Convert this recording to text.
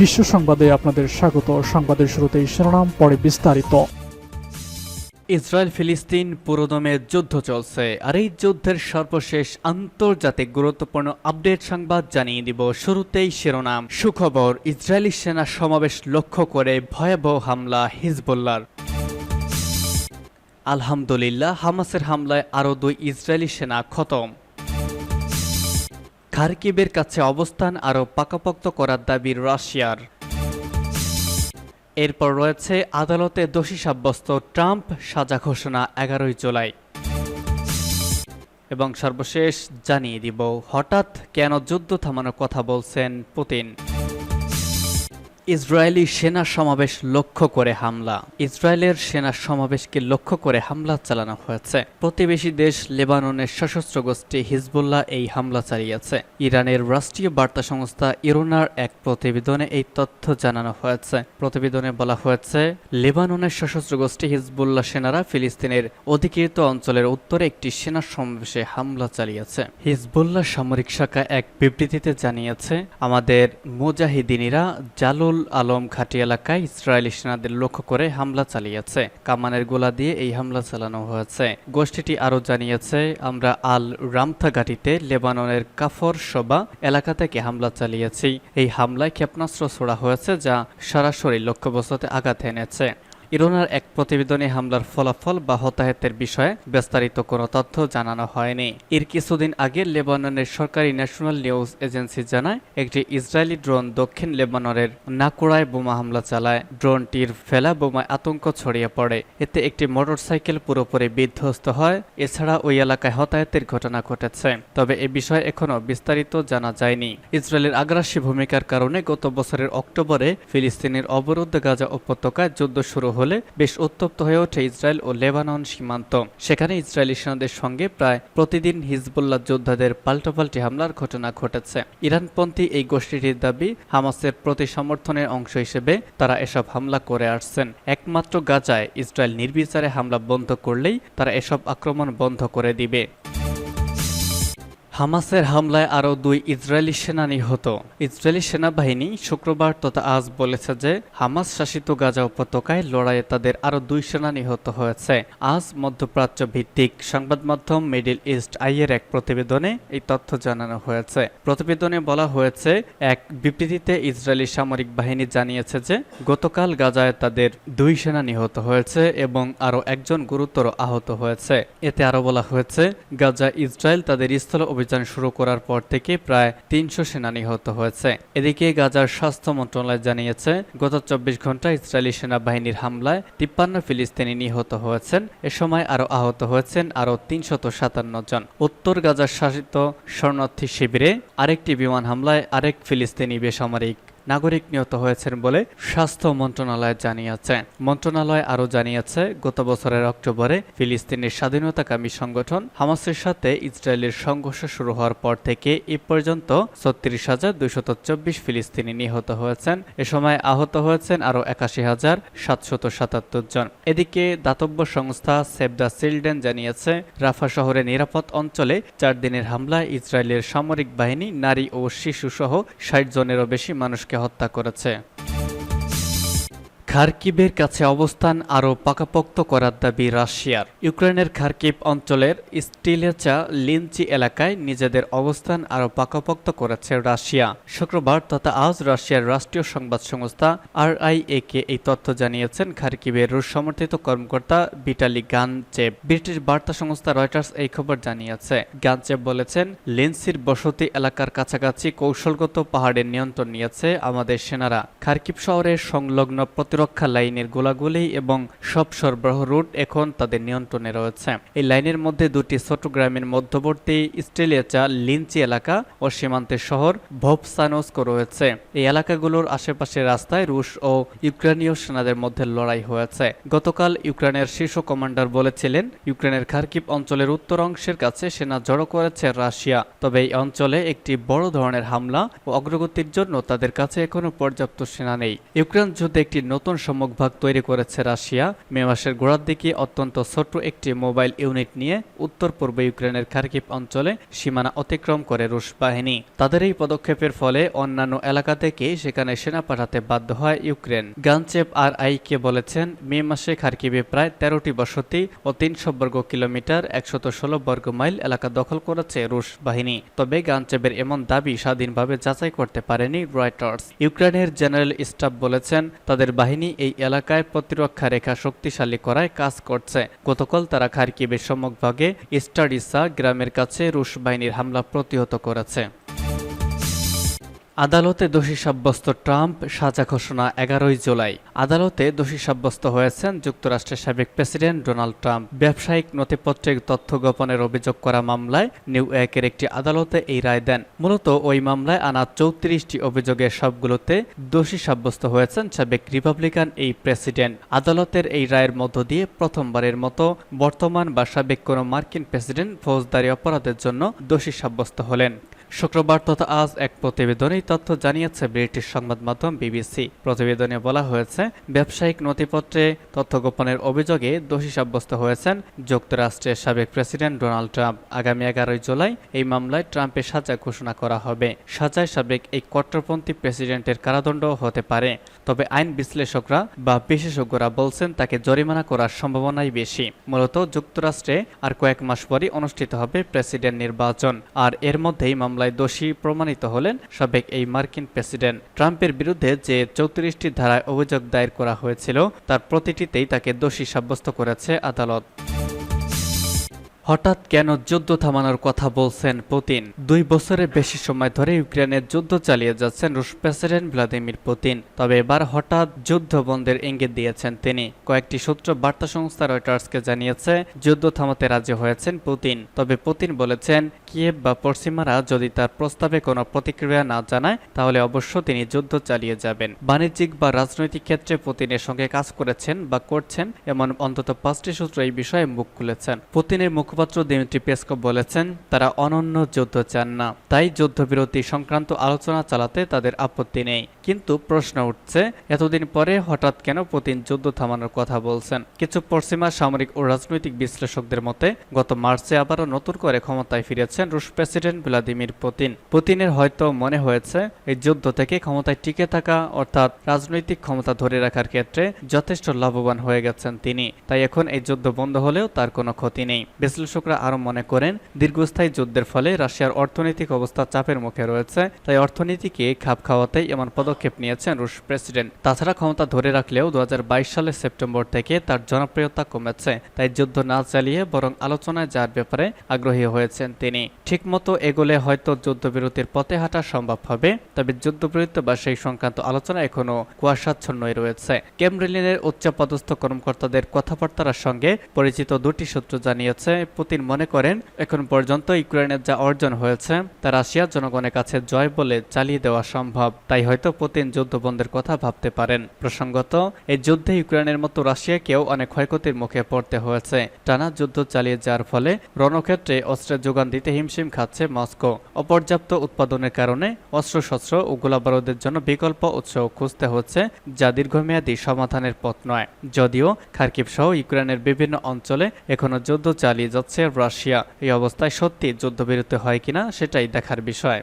বিশ্ব সংবাদে আপনাদের স্বাগত। সংবাদের শুরুতেই শিরোনাম, পরে বিস্তারিত। ইসরায়েল ফিলিস্তিন পুরোদমে যুদ্ধ চলছে। আর এই যুদ্ধের সর্বশেষ আন্তর্জাতিক গুরুত্বপূর্ণ আপডেট সংবাদ জানিয়ে দিব শুরুতেই শিরোনাম। সুখবর, ইসরায়েলি সেনা সমাবেশ লক্ষ্য করে ভয়াবহ হামলা হিজবুল্লার আলহামদুলিল্লাহ, হামাসের হামলায় আরও দুই ইসরায়েলি সেনা খতম। খারকিবের কাছে অবস্থান আরও পাকাপোক্ত করার দাবি রাশিয়ার। এরপর রয়েছে আদালতে দোষী সাব্যস্ত ট্রাম্প সাজা ঘোষণা এগারোই জুলাই। এবং সর্বশেষ জানিয়ে দিব, হঠাৎ কেন যুদ্ধ থামানোর কথা বলছেন পুতিন? ইসরায়েলি সেনা সমাবেশ লক্ষ্য করে হামলা। ইসরায়েলের সেনা সমাবেশকে লক্ষ্য করে হামলা চালানো হয়েছে। প্রতিবেশী দেশ লেবাননের সশস্ত্র গোষ্ঠী হিজবুল্লাহ এই হামলা চালিয়েছে। ইরানের রাষ্ট্রীয় বার্তা সংস্থা ইরোনার এক প্রতিবেদনে এই তথ্য জানানো হয়েছে। প্রতিবেদনে বলা হয়েছে, লেবাননের সশস্ত্র গোষ্ঠী হিজবুল্লাহ সেনারা ফিলিস্তিনের অধিকৃত অঞ্চলের উত্তরে একটি সেনা সমাবেশে হামলা চালিয়েছে। হিজবুল্লাহ সামরিক শাখা এক বিবৃতিতে জানিয়েছে, আমাদের মুজাহিদিনীরা জালুল আলম ঘাটি এলাকায় ইসরায়েলি সেনাদের লক্ষ্য করে হামলা চালিয়েছে। কামানের গোলা দিয়ে এই হামলা চালানো হয়েছে। গোষ্ঠীটি আরও জানিয়েছে, আমরা আল রামথা ঘাটিতে লেবাননের কাফর সবা এলাকা থেকে হামলা চালিয়েছি। এই হামলায় ক্ষেপণাস্ত্র ছোড়া হয়েছে যা সরাসরি লক্ষ্যবস্তুতে আঘাত এনেছে। ইরানের এক প্রতিবেদনে হামলার ফলাফল বা হতাহতের বিষয়ে বিস্তারিত কোনো তথ্য জানানো হয়নি। এর কিছুদিন আগে লেবাননের সরকারি ন্যাশনাল নিউজ এজেন্সি জানায়, একটি ইসরায়েলি ড্রোন দক্ষিণ লেবাননের নাকুড়ায় বোমা হামলা চালায়। ড্রোনটির ফেলা বোমায় আতঙ্ক ছড়িয়ে পড়ে। এতে একটি মোটরসাইকেল পুরোপুরি বিধ্বস্ত হয়, এছাড়া ওই এলাকায় হতাহতের ঘটনা ঘটেছে। তবে এ বিষয়ে এখনও বিস্তারিত জানা যায়নি। ইসরায়েলের আগ্রাসী ভূমিকার কারণে গত বছরের অক্টোবরে ফিলিস্তিনের অবরুদ্ধ গাজা উপত্যকায় যুদ্ধ শুরু হলে বেশ উত্তপ্ত হয়ে ওঠে ইসরায়েল ও লেবানন সীমান্ত। সেখানে ইসরায়েলি সেনাদের সঙ্গে প্রায় প্রতিদিন হিজবুল্লাহ যোদ্ধাদের পাল্টাপাল্টি হামলার ঘটনা ঘটেছে। ইরানপন্থী এই গোষ্ঠীটির দাবি হামাসের প্রতি সমর্থনের অংশ হিসেবে তারা এসব হামলা করে আসছেন। একমাত্র গাজায় ইসরায়েল নির্বিচারে হামলা বন্ধ করলেই তারা এসব আক্রমণ বন্ধ করে দিবে। হামাসের হামলায় আরও দুই ইসরায়েলি সেনা নিহত ইসরায়েলি সেনাবাহিনী শুক্রবার তথা আজ বলেছে যে, হামাস শাসিত গাজা উপত্যকায় লড়াইয়ে তাদের আরও দুই সেনা নিহত হয়েছে। আজ মধ্যপ্রাচ্য ভিত্তিক সংবাদ মাধ্যম মিডিল ইস্ট আইয়ের এক প্রতিবেদনে এই তথ্য জানানো হয়েছে। প্রতিবেদনে বলা হয়েছে, এক বিবৃতিতে ইসরায়েলি সামরিক বাহিনী জানিয়েছে যে, গতকাল গাজায় তাদের দুই সেনা নিহত হয়েছে এবং আরও একজন গুরুতর আহত হয়েছে। এতে আরও বলা হয়েছে, গাজা ইসরায়েল তাদের স্থল অভিযান শুরু করার পর থেকে প্রায় তিনশো সেনা নিহত হয়েছে। এদিকে গাজার স্বাস্থ্য মন্ত্রণালয় জানিয়েছে, গত চব্বিশ ঘণ্টা ইসরায়েলি সেনাবাহিনীর হামলায় তিপ্পান্ন ফিলিস্তিনি নিহত হয়েছেন। এ সময় আরও আহত হয়েছেন আরও তিনশত সাতান্ন জন। উত্তর গাজার শাসিত শরণার্থী শিবিরে আরেকটি বিমান হামলায় আরেক ফিলিস্তিনি বেসামরিক নাগরিক নিহত হয়েছেন বলে স্বাস্থ্য মন্ত্রণালয় জানিয়েছে। মন্ত্রণালয় আরও জানিয়েছে, গত বছরের অক্টোবরে ফিলিস্তিনের স্বাধীনতাকামী সংগঠন হামাসের সাথে ইসরায়েলের সংঘর্ষ শুরু হওয়ার পর থেকে এ পর্যন্ত ছত্রিশ হাজার দুইশত চব্বিশ ফিলিস্তিনি নিহত হয়েছেন। এ সময় আহত হয়েছেন আরও একাশি হাজার সাতশত সাতাত্তর জন। এদিকে দাতব্য সংস্থা সেভ দ্য চিলড্রেন জানিয়েছে, রাফা শহরের নিরাপদ অঞ্চলে চার দিনের হামলায় ইসরায়েলের সামরিক বাহিনী নারী ও শিশু সহ ষাট জনেরও বেশি মানুষকে হত্যা করেছে। খারকিবের কাছে অবস্থান আরও পাকাপোক্ত করার দাবি রাশিয়ার। ইউক্রেনের খারকিব অঞ্চলের স্টিলেচা লিনচি এলাকায় নিজেদের অবস্থান আরও পাকাপোক্ত করেছে রাশিয়া। শুক্রবার তথা আজ রাশিয়ার রাষ্ট্রীয় সংবাদ সংস্থা আর কে এই তথ্য জানিয়েছেন খারকিবের রুশ সমর্থিত কর্মকর্তা বিটালি গানচেব। ব্রিটিশ বার্তা সংস্থা রয়টার্স এই খবর জানিয়েছে। গানচেব বলেছেন লিনসির বসতি এলাকার কাছাকাছি কৌশলগত পাহাড়ের নিয়ন্ত্রণ নিয়েছে আমাদের সেনারা। খারকিব শহরের সংলগ্ন প্রতিরক্ষা লাইনের গোলাগুলি এবং সব সরবরাহ রুট এখন তাদের নিয়ন্ত্রণে রয়েছে। এই লাইনের মধ্যে দুটি ছোট গ্রামের মধ্যবর্তী স্ট্রেলিয়াচা লিঞ্চি এলাকা ও সীমান্তের শহর ভোপসানোস্ক রয়েছে। এই এলাকাগুলোর আশেপাশের রাস্তায় রুশ ও ইউক্রেনীয় সেনাদের মধ্যে লড়াই হয়েছে। গতকাল ইউক্রেনের শীর্ষ কমান্ডার বলেছিলেন, ইউক্রেনের খার্কিব অঞ্চলের উত্তর অংশের কাছে সেনা জড়ো করেছে রাশিয়া। তবে এই অঞ্চলে একটি বড় ধরনের হামলা ও অগ্রগতির জন্য তাদের কাছে এখনও পর্যাপ্ত সেনা নেই। ইউক্রেন যুদ্ধে একটি নতুন নতুন সম্মুখভাগ তৈরি করেছে রাশিয়া। মে মাসের গোড়ার দিকে অত্যন্ত ছোট্ট একটি মোবাইল ইউনিট নিয়ে উত্তর পূর্ব ইউক্রেনের খার্কিপ অঞ্চলে সীমানা অতিক্রম করে রুশ বাহিনী। তাদের এই পদক্ষেপের ফলে অন্যান্য এলাকা থেকে সেখানে সেনা পাঠাতে বাধ্য হয় ইউক্রেন। গানচেপ আর আইকে বলেছেন, মে মাসে খার্কিবে প্রায় তেরোটি বসতি ও তিনশো বর্গ কিলোমিটার একশত ষোলো বর্গ মাইল এলাকা দখল করেছে রুশ বাহিনী। তবে গানচেপের এমন দাবি স্বাধীনভাবে যাচাই করতে পারেনি রয়টার্স। ইউক্রেনের জেনারেল স্টাফ বলেছেন, তাদের বাহিনী এই এলাকায় প্রতিরক্ষা রেখা শক্তিশালী করায় কাজ করছে। গতকাল তারা খার্কিবের সম্মুখভাগে স্টাডিসা গ্রামের কাছে রুশ বাহিনীর হামলা প্রতিহত করেছে। আদালতে দোষী সাব্যস্ত ট্রাম্প সাজা ঘোষণা এগারোই জুলাই। আদালতে দোষী সাব্যস্ত হয়েছেন যুক্তরাষ্ট্রের সাবেক প্রেসিডেন্ট ডোনাল্ড ট্রাম্প। ব্যবসায়িক নথিপত্রের তথ্য গোপনের অভিযোগ করা মামলায় নিউ ইয়র্কের একটি আদালতে এই রায় দেন। মূলত ওই মামলায় আনা চৌত্রিশটি অভিযোগের সবগুলোতে দোষী সাব্যস্ত হয়েছেন সাবেক রিপাবলিকান এই প্রেসিডেন্ট। আদালতের এই রায়ের মধ্য দিয়ে প্রথমবারের মতো বর্তমান বা সাবেক কোনো মার্কিন প্রেসিডেন্ট ফৌজদারি অপরাধের জন্য দোষী সাব্যস্ত হলেন। শুক্রবার তথা আজ এক প্রতিবেদনে এই তথ্য জানিয়েছে ব্রিটিশ সংবাদ মাধ্যম বিবিসি। প্রতিবেদনে বলা হয়েছে, ব্যবসায়িক নথিপত্রে তথ্য গোপনের অভিযোগে দোষী সাব্যস্ত হয়েছেন যুক্তরাষ্ট্রের সাবেক প্রেসিডেন্ট ডোনাল্ড ট্রাম্প। আগামী এগারোই জুলাই এই মামলায় ট্রাম্পের সাজা ঘোষণা করা হবে। সাজায় সাবেক এই কট্টরপন্থী প্রেসিডেন্টের কারাদণ্ড হতে পারে। তবে আইন বিশ্লেষকরা বা বিশেষজ্ঞরা বলছেন, তাকে জরিমানা করার সম্ভাবনাই বেশি। মূলত যুক্তরাষ্ট্রে আর কয়েক মাস পরই অনুষ্ঠিত হবে প্রেসিডেন্ট নির্বাচন। আর এর মধ্যেই মামলায় দোষী প্রমাণিত হলেন সাবেক এই মার্কিন প্রেসিডেন্ট ট্রাম্পের বিরুদ্ধে যে চৌত্রিশটি ধারায় অভিযোগ দায়ের করা হয়েছিল, তার প্রতিটিতেই তাকে দোষী সাব্যস্ত করেছে আদালত। হঠাৎ কেন যুদ্ধ থামানোর কথা বলছেন পুতিন? দুই বছরের বেশি সময় ধরে ইউক্রেনের যুদ্ধ চালিয়ে যাচ্ছেন রুশ প্রেসিডেন্ট ভ্লাদিমির পুতিন। তবে এবার হঠাৎ যুদ্ধ বন্ধের ইঙ্গিত দিয়েছেন তিনি। কয়েকটি সূত্র বার্তা সংস্থা রয়টার্সকে জানিয়েছে, যুদ্ধ থামাতে রাজি হয়েছেন পুতিন। তবে পুতিন বলেছেন কিয়েভ বা পশ্চিমারা যদি তার প্রস্তাবে কোনো প্রতিক্রিয়া না জানায়, তাহলে অবশ্য তিনি যুদ্ধ চালিয়ে যাবেন। বাণিজ্যিক বা রাজনৈতিক ক্ষেত্রে পুতিনের সঙ্গে কাজ করেছেন বা করছেন এমন অন্তত পাঁচটি সূত্র এই বিষয়ে মুখ খুলেছেন। পুতিনের মুখপাত্র দিমিত্রি পেসকভ বলেছেন, তারা অনন্য যুদ্ধ চান না। তাই যুদ্ধবিরতি সংক্রান্ত আলোচনা চালাতে তাদের আপত্তি নেই। কিন্তু প্রশ্ন উঠছে, এতদিন পরে হঠাৎ কেন পুতিন যুদ্ধ থামানোর কথা বলছেন? কিছু পশ্চিমা সামরিক ও রাজনৈতিক বিশ্লেষকদের মতে, গত মার্চে আবারও নতুন করে ক্ষমতায় ফিরেছেন রুশ প্রেসিডেন্ট ভ্লাদিমির পুতিন। পুতিনের হয়তো মনে হয়েছে, এই যুদ্ধ থেকে ক্ষমতায় টিকে থাকা, অর্থাৎ রাজনৈতিক ক্ষমতা ধরে রাখার ক্ষেত্রে যথেষ্ট লাভবান হয়ে গেছেন তিনি। তাই এখন এই যুদ্ধ বন্ধ হলেও তার কোনো ক্ষতি নেই। বিশ্লেষকরা আরও মনে করেন, দীর্ঘস্থায়ী যুদ্ধের ফলে রাশিয়ার অর্থনৈতিক অবস্থা চাপের মুখে রয়েছে, তাই অর্থনীতিকে খাপ খাওয়াতেই এমন পদক্ষেপ নিয়েছেন রুশ প্রেসিডেন্ট। তাছাড়া ক্ষমতা ধরে রাখলেও দু হাজার বাইশ সালের সেপ্টেম্বর থেকে তার জনপ্রিয়তা কমেছে, তাই যুদ্ধ না চালিয়ে বরং আলোচনায় যাওয়ার ব্যাপারে আগ্রহী হয়েছেন তিনি। ঠিকমতো এগোলে হয়তো যুদ্ধবিরতির পথে হাঁটা সম্ভব হবে, তবে যুদ্ধবিরতি বা সেই সংক্রান্ত আলোচনা এখনও কুয়াশাচ্ছন্নই রয়েছে। কেমব্রেলিনের উচ্চপদস্থ কর্মকর্তাদের কথাবার্তার সঙ্গে পরিচিত দুটি সূত্র জানিয়েছে, পুতিন মনে করেন, এখন পর্যন্ত ইউক্রেনের যা অর্জন হয়েছে, তা রাশিয়ার জনগণের কাছে জয় বলে চালিয়ে দেওয়া সম্ভব। তাই হয়তো পুতিন যুদ্ধবন্ধের কথা ভাবতে পারেন। প্রসঙ্গত, এই যুদ্ধে ইউক্রেনের মতো রাশিয়াকেও অনেক ক্ষয়ক্ষতির মুখে পড়তে হয়েছে। টানা যুদ্ধ চালিয়ে যাওয়ার ফলে রণক্ষেত্রে অস্ত্রের যোগান দিতে হিমশিম খাচ্ছে মস্কো। অপর্যাপ্ত উৎপাদনের কারণে অস্ত্রশস্ত্র ও গোলাবারুদের জন্য বিকল্প উৎস খুঁজতে হচ্ছে যা দীর্ঘমেয়াদী সমাধানের পথ নয়। যদিও খার্কিব সহ ইউক্রেনের বিভিন্ন অঞ্চলে এখনও যুদ্ধ চালিয়ে যাচ্ছে রাশিয়া। এই অবস্থায় সত্যি যুদ্ধবিরতি হয় কিনা সেটাই দেখার বিষয়।